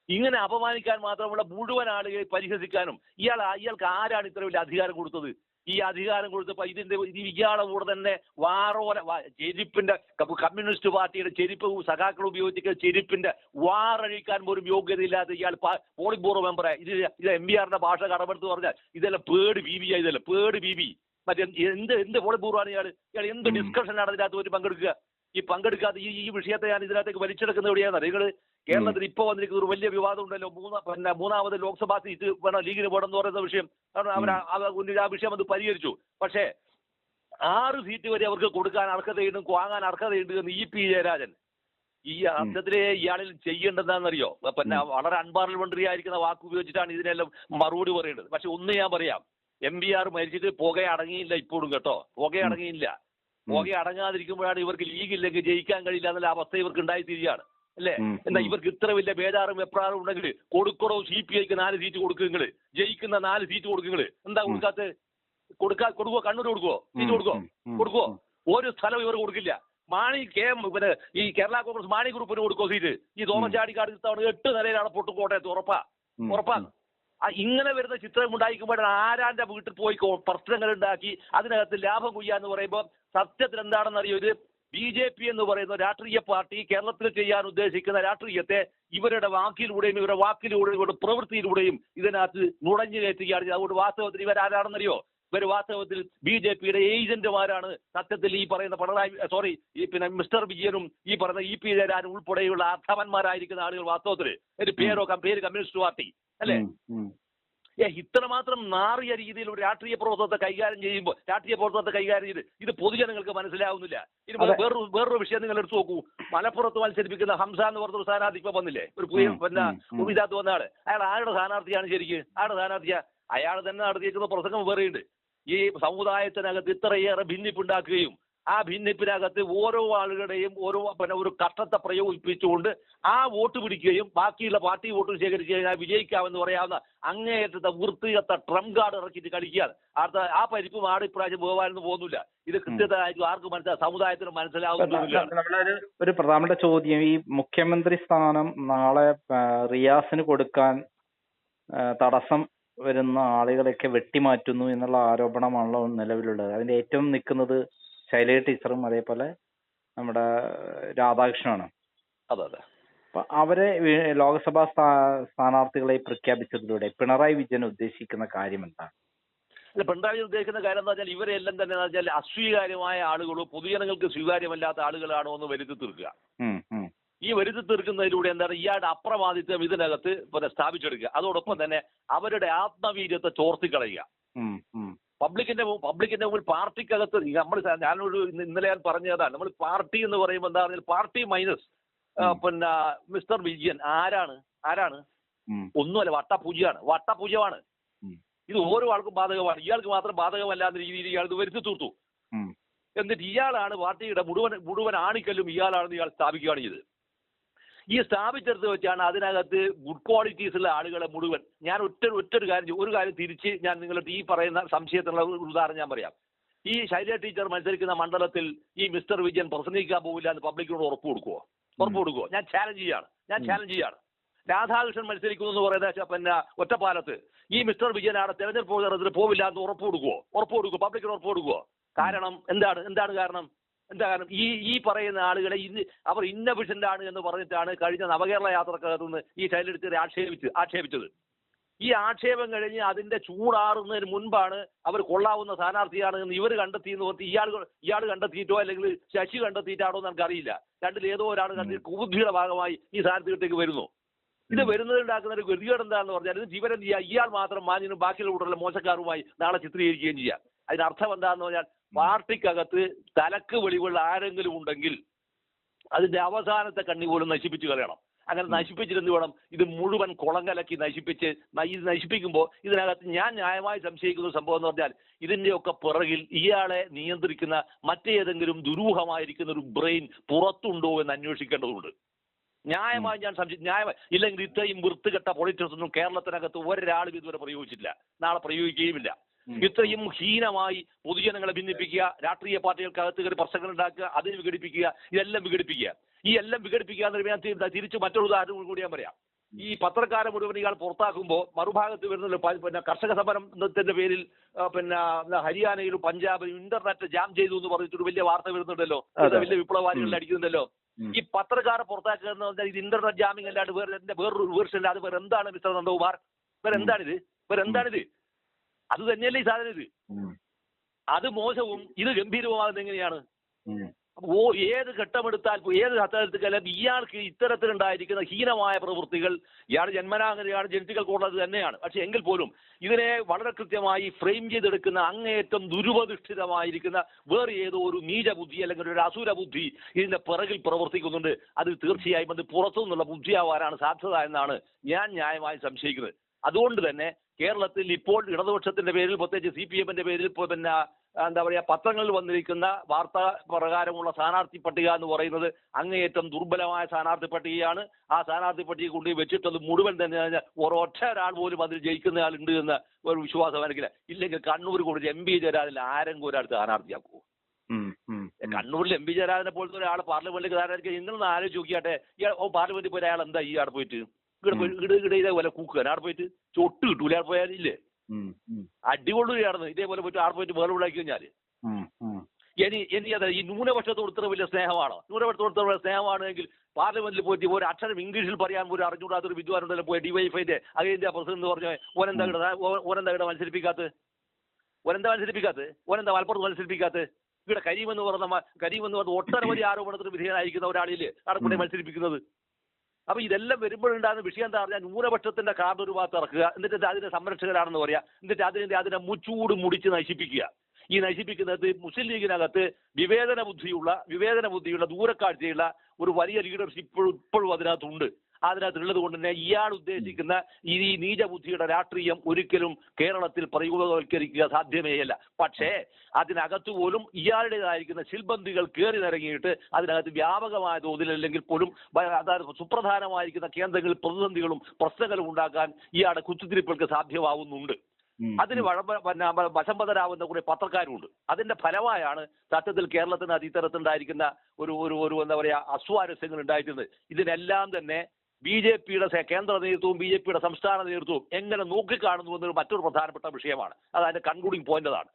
ഇങ്ങനെ അപമാനിക്കാൻ മാത്രമുള്ള മുഴുവൻ ആളുകളെ പരിഹസിക്കാനും ഇയാൾ ഇയാൾക്ക് ആരാണ് ഇത്ര വലിയ അധികാരം കൊടുത്തത്? ഈ അധികാരം കൊടുത്തപ്പോ ഇതിന്റെ ഇത് ഇയാളെ കൂടെ തന്നെ വാറോല ചെരിപ്പിന്റെ കമ്മ്യൂണിസ്റ്റ് പാർട്ടിയുടെ ചെരുപ്പ് സഖാക്കൾ ഉപയോഗിച്ചിട്ട് ചെരുപ്പിന്റെ വാറഴിക്കാൻ പോലും യോഗ്യതയില്ലാത്ത ഇയാൾ പാ- പോളിറ്റ് ബ്യൂറോ മെമ്പറെ. ഇത് ഇത് എം ബി ആറിന്റെ ഭാഷ കടമെടുത്ത് പറഞ്ഞാൽ ഇതെല്ലാം പേട് ബി ബി ഇതല്ല പേട് ബി ബി. മറ്റേ എന്ത് എന്ത് പോളിറ്റ് ബ്യൂറോ ആണ് ഇയാൾ ഇയാൾ എന്ത് ഡിസ്കഷൻ ഡിസ്കഷനാണ് അതിനകത്ത് പോയിട്ട് പങ്കെടുക്കുക? ഈ പങ്കെടുക്കാത്ത ഈ ഈ വിഷയത്തെ ഞാൻ ഇതിനകത്തേക്ക് വലിച്ചെടുക്കുന്നത് എവിടെയാണ് നിങ്ങൾ കേരളത്തിൽ ഇപ്പോൾ വന്നിരിക്കുന്ന ഒരു വലിയ വിവാദം ഉണ്ടല്ലോ മൂന്നാ പിന്നെ മൂന്നാമത് ലോക്സഭാ സീറ്റ് വേണം ലീഗിന് വേണം എന്ന് പറയുന്ന വിഷയം. കാരണം അവർ ആ വിഷയം അത് പരിഹരിച്ചു. പക്ഷേ ആറ് സീറ്റ് വരെ അവർക്ക് കൊടുക്കാൻ അർഹതയുണ്ട് വാങ്ങാൻ അർഹതയുണ്ട് എന്ന് ഇ പി ജയരാജൻ. ഈ അർത്ഥത്തിലെ ഇയാളിൽ ചെയ്യേണ്ടതെന്നറിയോ പിന്നെ വളരെ അൺപാർലമെന്ററി ആയിരിക്കുന്ന വാക്ക് ഉപയോഗിച്ചിട്ടാണ് ഇതിനെല്ലാം മറുപടി പറയേണ്ടത് പക്ഷെ ഒന്ന് ഞാൻ പറയാം. എം ബി ആർ മരിച്ചിട്ട് പുക അടങ്ങിയില്ല ഇപ്പോഴും കേട്ടോ. പുക അടങ്ങിയില്ല. പുക അടങ്ങാതിരിക്കുമ്പോഴാണ് ഇവർക്ക് ലീഗ് ഇല്ലെങ്കിൽ ജയിക്കാൻ കഴിയില്ല എന്നുള്ള അവസ്ഥ ഇവർക്ക് ഉണ്ടായിത്തീരുകയാണ്. അല്ലേ? എന്താ ഇവർക്ക് ഇത്ര വലിയ ബേജാറും വെപ്രാറും ഉണ്ടെങ്കിൽ കൊടുക്കണോ സി പി ഐക്ക് നാല് സീറ്റ് കൊടുക്കുങ്ങൾ ജയിക്കുന്ന നാല് സീറ്റ് കൊടുക്കുങ്ങൾ എന്താ. കൊടുക്കാത്ത? കൊടുക്കാ കൊടുക്കുവോ? കണ്ണൂർ കൊടുക്കുവോ? സീറ്റ് കൊടുക്കുവോ? കൊടുക്കുവോ? ഒരു സ്ഥലം ഇവർ കൊടുക്കില്ല. മാണി കെ എം പിന്നെ ഈ കേരള കോൺഗ്രസ് മാണി ഗ്രൂപ്പിന് കൊടുക്കോ സീറ്റ് ഈ തോമസ് ചാടിക്കാട് തവണ എട്ട് നിലയിലാണ് പൊട്ടും കോട്ടയത്ത് ഉറപ്പാ. ഉറപ്പാ. ഉറപ്പാണ് ഇങ്ങനെ വരുന്ന ചിത്രം ഉണ്ടായിക്കുമ്പോഴാണ് ആരാന്റെ വീട്ടിൽ പോയി പ്രശ്നങ്ങൾ ഉണ്ടാക്കി അതിനകത്ത് ലാഭം കൊയ്യാന്ന് പറയുമ്പോൾ സത്യത്തിൽ എന്താണെന്ന് അറിയോ ഇത് ബി ജെ പി എന്ന് പറയുന്ന രാഷ്ട്രീയ പാർട്ടി കേരളത്തിൽ ചെയ്യാൻ ഉദ്ദേശിക്കുന്ന രാഷ്ട്രീയത്തെ ഇവരുടെ വാക്കിലൂടെയും ഇവരുടെ വാക്കിലൂടെയും ഇവരുടെ പ്രവൃത്തിയിലൂടെയും ഇതിനകത്ത് നുഴഞ്ഞു കയറ്റുകയാണ്. അതുകൊണ്ട് വാസ്തവത്തിൽ ഇവരാരാണെന്നറിയോ ഇവർ വാസ്തവത്തിൽ ബി ജെ പിയുടെ ഏജന്റുമാരാണ്. സത്യത്തിൽ ഈ പറയുന്ന പിണറായി സോറി ഈ പിന്നെ മിസ്റ്റർ വിജയനും ഈ പറയുന്ന ഇ പി ജയരാജനും ഉൾപ്പെടെയുള്ള അർത്ഥവന്മാരായിരിക്കുന്ന ആളുകൾ വാസ്തവത്തിൽ. ഒരു പേരോ പേര് കമ്മ്യൂണിസ്റ്റ് പാർട്ടി. അല്ലേ? ഏ ഇത്രമാത്രം നാറിയ രീതിയിൽ ഒരു രാഷ്ട്രീയ പ്രവർത്തനത്തെ കൈകാര്യം ചെയ്യുമ്പോൾ രാഷ്ട്രീയ പ്രവർത്തനത്തെ കൈകാര്യം ചെയ്ത് ഇത് പൊതുജനങ്ങൾക്ക് മനസ്സിലാവുന്നില്ല. ഇനി. വേറൊരു വേറൊരു വിഷയം നിങ്ങൾ എടുത്തു നോക്കൂ. മലപ്പുറത്ത് മത്സരിപ്പിക്കുന്ന ഹംസ എന്ന് പറഞ്ഞൊരു സ്ഥാനാർത്ഥി ഇപ്പൊ വന്നില്ലേ? ഒരു പുതിയ എന്താ പിന്നെ. ഇതിനകത്ത് വന്ന ആൾ അയാൾ ആരുടെ സ്ഥാനാർത്ഥിയാണ് ശരിക്ക്? ആരുടെ സ്ഥാനാർത്ഥിയാ? അയാൾ തന്നെ നടത്തിയിരിക്കുന്ന പ്രസംഗം വേറെയുണ്ട്. ഈ സമുദായത്തിനകത്ത് ഇത്രയേറെ ഭിന്നിപ്പുണ്ടാക്കുകയും ആ ഭിന്നിപ്പിനകത്ത് ഓരോ ആളുകളുടെയും ഓരോ പിന്നെ ഒരു കഷ്ടത്തെ പ്രയോഗിപ്പിച്ചുകൊണ്ട് ആ വോട്ട് പിടിക്കുകയും ബാക്കിയുള്ള പാർട്ടി വോട്ട് ശേഖരിച്ച് കഴിഞ്ഞാൽ വിജയിക്കാമെന്ന് പറയാവുന്ന അങ്ങേയറ്റത്തെ വൃത്തികത്ത ട്രംപ് കാർഡ് ഇറക്കിയിട്ട് കളിക്കുകയാണ്. അടുത്ത ആ പരിപ്പ് മാറി ഇപ്രാവശ്യം പോകാനൊന്നും പോകുന്നില്ല. ഇത് കൃത്യതായിരിക്കും ആർക്കും മനസ്സിലാ സമുദായത്തിന് മനസ്സിലാവുന്നില്ല. ഒരു പ്രധാനപ്പെട്ട ചോദ്യം. ഈ മുഖ്യമന്ത്രി സ്ഥാനം നാളെ റിയാസിന് കൊടുക്കാൻ തടസ്സം വരുന്ന ആളുകളെയൊക്കെ വെട്ടിമാറ്റുന്നു എന്നുള്ള ആരോപണമാണല്ലോ നിലവിലുള്ളത്. അതിന്റെ ഏറ്റവും നിൽക്കുന്നത് ശൈലജ ടീച്ചറും അതേപോലെ നമ്മുടെ രാധാകൃഷ്ണനാണ് അതെ അതെ. അപ്പൊ അവരെ ലോകസഭാ സ്ഥാനാർത്ഥികളെ പ്രഖ്യാപിച്ചതിലൂടെ പിണറായി വിജയൻ ഉദ്ദേശിക്കുന്ന കാര്യം എന്താണ്? അല്ല പിണറായി ഉദ്ദേശിക്കുന്ന കാര്യം എന്ന് പറഞ്ഞാൽ ഇവരെല്ലാം തന്നെ എന്ന് വെച്ചാൽ അസ്വീകാര്യമായ ആളുകളോ പൊതുജനങ്ങൾക്ക് സ്വീകാര്യമല്ലാത്ത ആളുകളാണോ എന്ന് വരുത്തി തീർക്കുക. ഈ വരുത്തി തീർക്കുന്നതിലൂടെ എന്താണ് ഇയാളുടെ അപ്രമാദിത്വം ഇതിനകത്ത് പിന്നെ സ്ഥാപിച്ചെടുക്കുക. അതോടൊപ്പം തന്നെ അവരുടെ ആത്മവീര്യത്തെ ചോർത്തിക്കളയുക. പബ്ലിക്കിന്റെ പബ്ലിക്കിന്റെ മുമ്പിൽ പാർട്ടിക്കകത്ത് നമ്മൾ ഞാനൊരു ഇന്ന് ഇന്നലെ ഞാൻ പറഞ്ഞതാണ് നമ്മൾ പാർട്ടി എന്ന് പറയുമ്പോൾ എന്താ പറഞ്ഞാൽ പാർട്ടി മൈനസ് പിന്നെ മിസ്റ്റർ വിജയൻ ആരാണ്? ആരാണ്? ഒന്നുമല്ല വട്ടപൂജയാണ്. വട്ടപൂജമാണ്. ഇത് ഓരോ ആൾക്കും ബാധകമാണ്. ഇയാൾക്ക് മാത്രം ബാധകമല്ലാത്ത രീതിയിൽ ഇയാൾ ഇത് വരുത്തി തീർത്തു. എന്നിട്ട് ഇയാളാണ് പാർട്ടിയുടെ മുഴുവൻ മുഴുവൻ ആണിക്കല്ലും ഇയാളാണെന്ന് ഇയാൾ സ്ഥാപിക്കുകയാണ് ചെയ്തത്. ഈ സ്ഥാപിച്ചെടുത്ത് വെച്ചാണ് അതിനകത്ത് ഗുഡ് ക്വാളിറ്റീസ് ഉള്ള ആളുകളെ മുഴുവൻ. ഞാൻ ഒറ്റ ഒറ്റൊരു കാര്യം ഒരു കാര്യം തിരിച്ച് ഞാൻ നിങ്ങളുടെ ഈ പറയുന്ന സംശയത്തിനുള്ള ഒരു ഉദാഹരണം ഞാൻ പറയാം. ഈ ശൈല ടീച്ചർ മത്സരിക്കുന്ന മണ്ഡലത്തിൽ ഈ മിസ്റ്റർ വിജയൻ പ്രസംഗിക്കാൻ പോകില്ല എന്ന് പബ്ലിക്കിനോട് ഉറപ്പ് കൊടുക്കുവോ? ഉറപ്പ് കൊടുക്കുവോ? ഞാൻ ചാലഞ്ച് ചെയ്യാണ്. ഞാൻ ചാലഞ്ച് ചെയ്യാണ്. രാധാകൃഷ്ണൻ മത്സരിക്കുന്നു എന്ന് പറയുന്ന പിന്നെ ഒറ്റപ്പാലത്ത്. ഈ മിസ്റ്റർ വിജയൻ അവിടെ തെരഞ്ഞെടുപ്പ് പോകില്ല പോവില്ല എന്ന് ഉറപ്പ് കൊടുക്കുവോ? ഉറപ്പ് കൊടുക്കുവോ? പബ്ലിക്കിന് ഉറപ്പ് കൊടുക്കുവോ? കാരണം എന്താണ്? എന്താണ് കാരണം? എന്താ കാരണം? ഈ ഈ പറയുന്ന ആളുകളെ ഇന്ന് അവർ ഇന്നഫിഷ്യന്റ് ആണ് എന്ന് പറഞ്ഞിട്ടാണ് കഴിഞ്ഞ നവകേരള യാത്രക്കകത്ത് നിന്ന് ഈ ശൈലെടുത്ത് ആക്ഷേപിച്ച് ആക്ഷേപിച്ചത്. ഈ ആക്ഷേപം കഴിഞ്ഞ് അതിന്റെ ചൂടാറുന്നതിന് മുൻപാണ് അവർ കൊള്ളാവുന്ന സ്ഥാനാർത്ഥിയാണ് എന്ന് ഇവർ കണ്ടെത്തി എന്ന് പറഞ്ഞ് ഇയാൾ ഇയാൾ കണ്ടെത്തിയിട്ടോ അല്ലെങ്കിൽ ശശി കണ്ടെത്തിയിട്ടാണോ എന്ന് നമുക്കറിയില്ല രണ്ടിൽ ഏതോ ഒരാൾ കണ്ടെത്തി കുബുദ്ധിയുടെ ഭാഗമായി ഈ സ്ഥാനത്തേക്ക് വരുന്നു. ഇത് വരുന്നത് വരുന്നതുണ്ടാക്കുന്ന ഒരു ഗതികേട് എന്താണെന്ന് പറഞ്ഞാൽ ഇത് ജീവനം ചെയ്യുക ഇയാൾ മാത്രം മാന്യനും ബാക്കിയുള്ള കൂട്ടരുടെ മോശക്കാരുമായി നാളെ ചിത്രീകരിക്കുകയും ചെയ്യുക അതിനർത്ഥം എന്താണെന്ന് പറഞ്ഞാൽ പാർട്ടിക്കകത്ത് തലക്ക് വെളിവുള്ള ആരെങ്കിലും ഉണ്ടെങ്കിൽ അതിന്റെ അവസാനത്തെ കണ്ണി പോലും നശിപ്പിച്ചു കളയണം. അങ്ങനെ നശിപ്പിച്ചിരുന്ന് വേണം ഇത് മുഴുവൻ കുളം കലക്കി നശിപ്പിച്ച് ഇത് നശിപ്പിക്കുമ്പോൾ ഇതിനകത്ത് ഞാൻ ന്യായമായി സംശയിക്കുന്ന സംഭവം എന്ന് പറഞ്ഞാൽ ഇതിന്റെയൊക്കെ പിറകിൽ ഇയാളെ നിയന്ത്രിക്കുന്ന മറ്റേതെങ്കിലും ദുരൂഹമായിരിക്കുന്ന ഒരു ബ്രെയിൻ പുറത്തുണ്ടോ എന്ന് അന്വേഷിക്കേണ്ടതുണ്ട്. ന്യായമായി ഞാൻ സംശയി ന്യായമായി ഇല്ലെങ്കിൽ ഇത്രയും വൃത്തികെട്ട പൊളിറ്റിക്സ് ഒന്നും കേരളത്തിനകത്ത് ഒരാളും ഇതുവരെ പ്രയോഗിച്ചില്ല നാളെ പ്രയോഗിക്കുകയുമില്ല. ഇത്രയും ഹീനമായി പൊതുജനങ്ങളെ ഭിന്നിപ്പിക്കുക രാഷ്ട്രീയ പാർട്ടികൾക്കകത്ത് കയറി പ്രശ്നങ്ങൾ ഉണ്ടാക്കുക അതിന് വിഘടിപ്പിക്കുക ഇതെല്ലാം വിഘടിപ്പിക്കുക. ഈ എല്ലാം വിഘടിപ്പിക്കുക എന്ന് ഞാൻ തിരിച്ചു മറ്റൊരു ഉദാഹരണം കൂടി ഞാൻ പറയാം. ഈ പത്രക്കാരെ മുഴുവൻ ഇയാൾ പുറത്താക്കുമ്പോൾ മറുഭാഗത്ത് വരുന്ന പിന്നെ കർഷക സമരത്തിന്റെ പേരിൽ പിന്നെ ഹരിയാനയിലും പഞ്ചാബിലും ഇന്റർനെറ്റ് ജാം ചെയ്തു എന്ന് പറഞ്ഞിട്ട് വലിയ വാർത്ത വരുന്നുണ്ടല്ലോ. വലിയ വിപ്ലവകാരികളിൽ. അടിക്കുന്നുണ്ടല്ലോ ഈ പത്രക്കാരെ പുറത്താക്കുക എന്ന് പറഞ്ഞാൽ ഇത് ഇന്റർനെറ്റ് ജാമിംഗ് അല്ലാണ്ട് വേറെ വേറൊരു വേർഷൻ അല്ലാതെ വേറെ എന്താണ് മിസ്റ്റർ നന്ദകുമാർ? വേറെ. എന്താണിത് വേറെ എന്താണിത് അത് തന്നെയല്ലേ ഈ സാധനം ഇത്? അത് മോശവും ഇത് ഗംഭീരവുമാകുന്നത് എങ്ങനെയാണ്? ഓ ഏത് ഘട്ടമെടുത്താൽ ഏത് ഘട്ടമെടുത്താലും ഇയാൾക്ക് ഇത്തരത്തിലുണ്ടായിരിക്കുന്ന ഹീനമായ പ്രവൃത്തികൾ ഇയാൾ ജന്മനാഗരിയാണ് ജനറ്റിക്കൽ കോഡത് തന്നെയാണ്. പക്ഷെ എങ്കിൽ പോലും ഇതിനെ വളരെ കൃത്യമായി ഫ്രെയിം ചെയ്തെടുക്കുന്ന അങ്ങേയറ്റം ദുരുപധിഷ്ഠിതമായിരിക്കുന്ന വേറെ ഏതോ ഒരു നീചബുദ്ധി അല്ലെങ്കിൽ ഒരു അസുര ബുദ്ധി ഇതിന്റെ പിറകിൽ പ്രവർത്തിക്കുന്നുണ്ട്. അത് തീർച്ചയായും അത് പുറത്തു നിന്നുള്ള ബുദ്ധിയാവാനാണ് സാധ്യത എന്നാണ് ഞാൻ ന്യായമായി സംശയിക്കുന്നത്. അതുകൊണ്ട് തന്നെ കേരളത്തിൽ ഇപ്പോൾ ഇടതുപക്ഷത്തിന്റെ പേരിൽ പ്രത്യേകിച്ച് സി പി എമ്മിന്റെ പേരിൽ പിന്നെ എന്താ പറയുക പത്രങ്ങളിൽ വന്നിരിക്കുന്ന വാർത്താ പ്രകാരമുള്ള സ്ഥാനാർത്ഥി പട്ടിക എന്ന് പറയുന്നത് അങ്ങേയറ്റം ദുർബലമായ സ്ഥാനാർത്ഥി പട്ടികയാണ്. ആ സ്ഥാനാർത്ഥി പട്ടിക കൊണ്ട് വെച്ചിട്ടത് മുഴുവൻ തന്നെ ഒരൊറ്റ ഒരാൾ പോലും അതിൽ ജയിക്കുന്ന ആളുണ്ട് എന്ന ഒരു വിശ്വാസം എനിക്കില്ല. ഇല്ലെങ്കിൽ കണ്ണൂർ കൊടുത്ത് എം പി ജയരാജൻ ആരെങ്കിലും ഒരാൾ സ്ഥാനാർത്ഥിയാക്കുമോ ഉം. കണ്ണൂരിൽ എം പി ജയരാജനെ പോലത്തെ ഒരാൾ പാർലമെന്റിലേക്ക് സ്ഥാനാർത്ഥിക്ക് നിങ്ങളൊന്ന് ആലോചിച്ച് നോക്കിയാട്ടെ. ഈ ഓ പാർലമെന്റിൽ പോയി അയാൾ എന്താ ഈ ആടെ പോയിട്ട്? ഇവിടെ പോയി ഇവിടെ ഇവിടെ ഇതേപോലെ കൂക്കുക. ആടെ പോയിട്ട് ചൊട്ട് കിട്ടൂല. ആടെ പോയാലില്ലേ അടികൊള്ളുകയാണെന്ന് ഇതേപോലെ പോയിട്ട് ആടെ പോയിട്ട് വേറെ ഉണ്ടാക്കി കഴിഞ്ഞാൽ. ഇനി ഇനി അതെ ഈ ന്യൂനപക്ഷത്തോട് ഇത്ര വലിയ സ്നേഹമാണോ? ന്യൂനപക്ഷത്തോട് ഇത്ര വലിയ സ്നേഹമാണെങ്കിൽ പാർലമെന്റിൽ പോയിട്ട് ഒരു അക്ഷരം ഇംഗ്ലീഷിൽ പറയാൻ പോലും അറിഞ്ഞൂടാത്തൊരു വിദ്വാനുണ്ടല്ലോ പോയി ഡിവൈഫൈന്റെ അഖിലേന്ത്യാ പ്രസിഡന്റ് പറഞ്ഞ ഓനെന്താ കിട ഓനെന്താ കിട മത്സരിപ്പിക്കാത്ത ഓനെന്താ മത്സരിപ്പിക്കാത്ത ഓനെന്താ മലപ്പുറത്ത് മത്സരിപ്പിക്കാത്ത ഇവിടെ കരീം എന്ന് പറഞ്ഞ കരീം എന്ന് പറഞ്ഞ ഒട്ടനവധി ആരോപണത്തിന് വിധേയനായിരിക്കുന്ന ഒരാളില്ലേ? അവിടെ മത്സരിപ്പിക്കുന്നത്. അപ്പൊ ഇതെല്ലാം വരുമ്പോഴുണ്ടാകുന്ന വിഷയം എന്താ പറഞ്ഞാൽ ന്യൂനപക്ഷത്തിന്റെ കാർഡ് ഒരു ഭാഗത്ത് ഇറക്കുക എന്നിട്ട് അതിന്റെ സംരക്ഷകരാണെന്ന് പറയാ എന്നിട്ട് അതിന്റെ അതിനെ മുച്ചൂട് മുടിച്ച് നശിപ്പിക്കുക. ഈ നശിപ്പിക്കുന്നത് മുസ്ലിം ലീഗിനകത്ത് വിവേചന ബുദ്ധിയുള്ള വിവേചന ബുദ്ധിയുള്ള ദൂരക്കാഴ്ചയുള്ള ഒരു വലിയ ലീഡർഷിപ്പ് ഇപ്പോഴും അതിനകത്തുണ്ട്. അതിനകത്തുള്ളത് കൊണ്ട് തന്നെ ഇയാൾ ഉദ്ദേശിക്കുന്ന ഈ നീചബുദ്ധിയുടെ രാഷ്ട്രീയം ഒരിക്കലും കേരളത്തിൽ പ്രയോഗവൽക്കരിക്കുക സാധ്യമേയല്ല. പക്ഷേ അതിനകത്ത് പോലും ഇയാളുടേതായിരിക്കുന്ന ശിൽബന്ധികൾ കയറി നിറങ്ങിയിട്ട് അതിനകത്ത് വ്യാപകമായ തോതിൽ അല്ലെങ്കിൽ പോലും സുപ്രധാനമായിരിക്കുന്ന കേന്ദ്രങ്ങളിൽ പ്രതിസന്ധികളും പ്രശ്നങ്ങളും ഉണ്ടാക്കാൻ ഇയാളുടെ കുത്തിത്തിരിപ്പുകൾക്ക് സാധ്യമാവുന്നുണ്ട്. അതിന് വശംബതരാവുന്ന പിന്നെ കുറെ പത്രക്കാരുണ്ട്. അതിന്റെ ഫലമായാണ് സത്യത്തിൽ കേരളത്തിന് ഇത്തരത്തിലുണ്ടായിരിക്കുന്ന ഒരു ഒരു ഒരു എന്താ പറയാ അസ്വാരസ്യങ്ങൾ ഉണ്ടായിരുന്നത് ഇതിനെല്ലാം തന്നെ ബി ജെ പിയുടെ കേന്ദ്ര നേതൃത്വവും ബി ജെ പിയുടെ സംസ്ഥാന നേതൃത്വവും എങ്ങനെ നോക്കിക്കാണുന്നു എന്നൊരു മറ്റൊരു പ്രധാനപ്പെട്ട വിഷയമാണ്. അത് അതിന്റെ കൺക്ലൂഡിംഗ് പോയിന്റ് അതാണ്.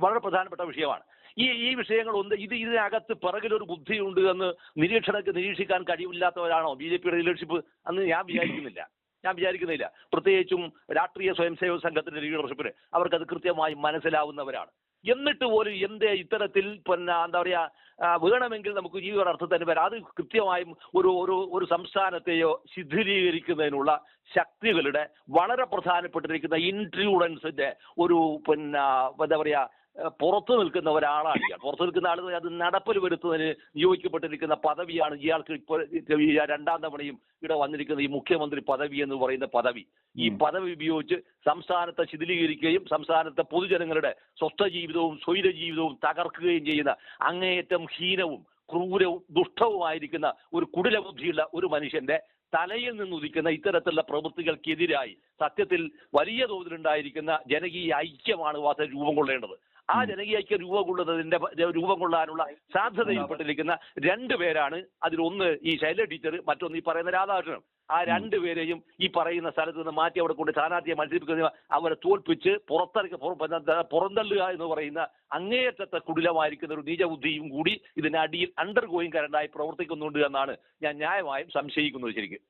വളരെ പ്രധാനപ്പെട്ട വിഷയമാണ്. ഈ ഈ വിഷയങ്ങൾ ഒന്ന് ഇത് ഇതിനകത്ത് പിറകിലൊരു ബുദ്ധിയുണ്ട് എന്ന് നിരീക്ഷണക്ക് നിരീക്ഷിക്കാൻ കഴിവില്ലാത്തവരാണോ ബി ജെ പിയുടെ ലീഡർഷിപ്പ്? അന്ന് ഞാൻ വിചാരിക്കുന്നില്ല. ഞാൻ വിചാരിക്കുന്നില്ല. പ്രത്യേകിച്ചും രാഷ്ട്രീയ സ്വയംസേവക സംഘത്തിന്റെ ലീഡർഷിപ്പിന് അവർക്കത് കൃത്യമായി മനസ്സിലാവുന്നവരാണ്. എന്നിട്ട് പോലും എന്ത് ഇത്തരത്തിൽ പിന്നെ എന്താ പറയാ വേണമെങ്കിൽ നമുക്ക് ഈ അർത്ഥത്തിൽ തന്നെ വരാം അത് കൃത്യമായും ഒരു ഒരു ഒരു സംസ്ഥാനത്തെയോ ശിഥിലീകരിക്കുന്നതിനുള്ള ശക്തികളുടെ വളരെ പ്രധാനപ്പെട്ടിരിക്കുന്ന ഇൻഫ്ലുവൻസിന്റെ ഒരു പിന്നെ എന്താ പറയാ പുറത്തു നിൽക്കുന്ന ഒരാളാണ് ഇയാൾ പുറത്തു നിൽക്കുന്ന ആൾ അത് നടപ്പിൽ വരുത്തുന്നതിന് നിയോഗിക്കപ്പെട്ടിരിക്കുന്ന പദവിയാണ് ഇയാൾക്ക് ഇപ്പോൾ രണ്ടാം തവണയും ഇവിടെ വന്നിരിക്കുന്ന ഈ മുഖ്യമന്ത്രി പദവി എന്ന് പറയുന്ന പദവി. ഈ പദവി ഉപയോഗിച്ച് സംസ്ഥാനത്തെ ശിഥിലീകരിക്കുകയും സംസ്ഥാനത്തെ പൊതുജനങ്ങളുടെ സ്വസ്ഥ ജീവിതവും സ്വൈര ജീവിതവും തകർക്കുകയും ചെയ്യുന്ന അങ്ങേയറ്റം ഹീനവും ക്രൂരവും ദുഷ്ടവുമായിരിക്കുന്ന ഒരു കുടില ബുദ്ധിയുള്ള ഒരു മനുഷ്യന്റെ തലയിൽ നിന്നുദിക്കുന്ന ഇത്തരത്തിലുള്ള പ്രവൃത്തികൾക്കെതിരായി സത്യത്തിൽ വലിയ തോതിലുണ്ടായിരിക്കുന്ന ജനകീയ ഐക്യമാണ് വാർത്ത രൂപം കൊള്ളേണ്ടത്. ആ ജനകീയ ഐക്യം രൂപം കൊള്ളുന്നതിന്റെ രൂപം കൊള്ളാനുള്ള സാധ്യതയിൽപ്പെട്ടിരിക്കുന്ന രണ്ടു പേരാണ് അതിലൊന്ന് ഈ ശൈല ടീച്ചർ മറ്റൊന്ന് ഈ പറയുന്ന രാധാകൃഷ്ണൻ ആ രണ്ടുപേരെയും ഈ പറയുന്ന സ്ഥലത്ത് നിന്ന് മാറ്റി അവിടെ കൊണ്ട് സ്ഥാനാർത്ഥിയെ മത്സരിപ്പിക്കുന്ന അവരെ തോൽപ്പിച്ച് പുറത്തിറക്കി പുറ- പുറന്തള്ളുക എന്ന് പറയുന്ന അങ്ങേയറ്റത്തെ കുടിലമായിരിക്കുന്ന ഒരു നീചബുദ്ധിയും കൂടി ഇതിനടിയിൽ അണ്ടർ ഗോയിങ് കരണ്ടായി പ്രവർത്തിക്കുന്നുണ്ട് എന്നാണ് ഞാൻ ന്യായമായും സംശയിക്കുന്നത് ശരിക്കും.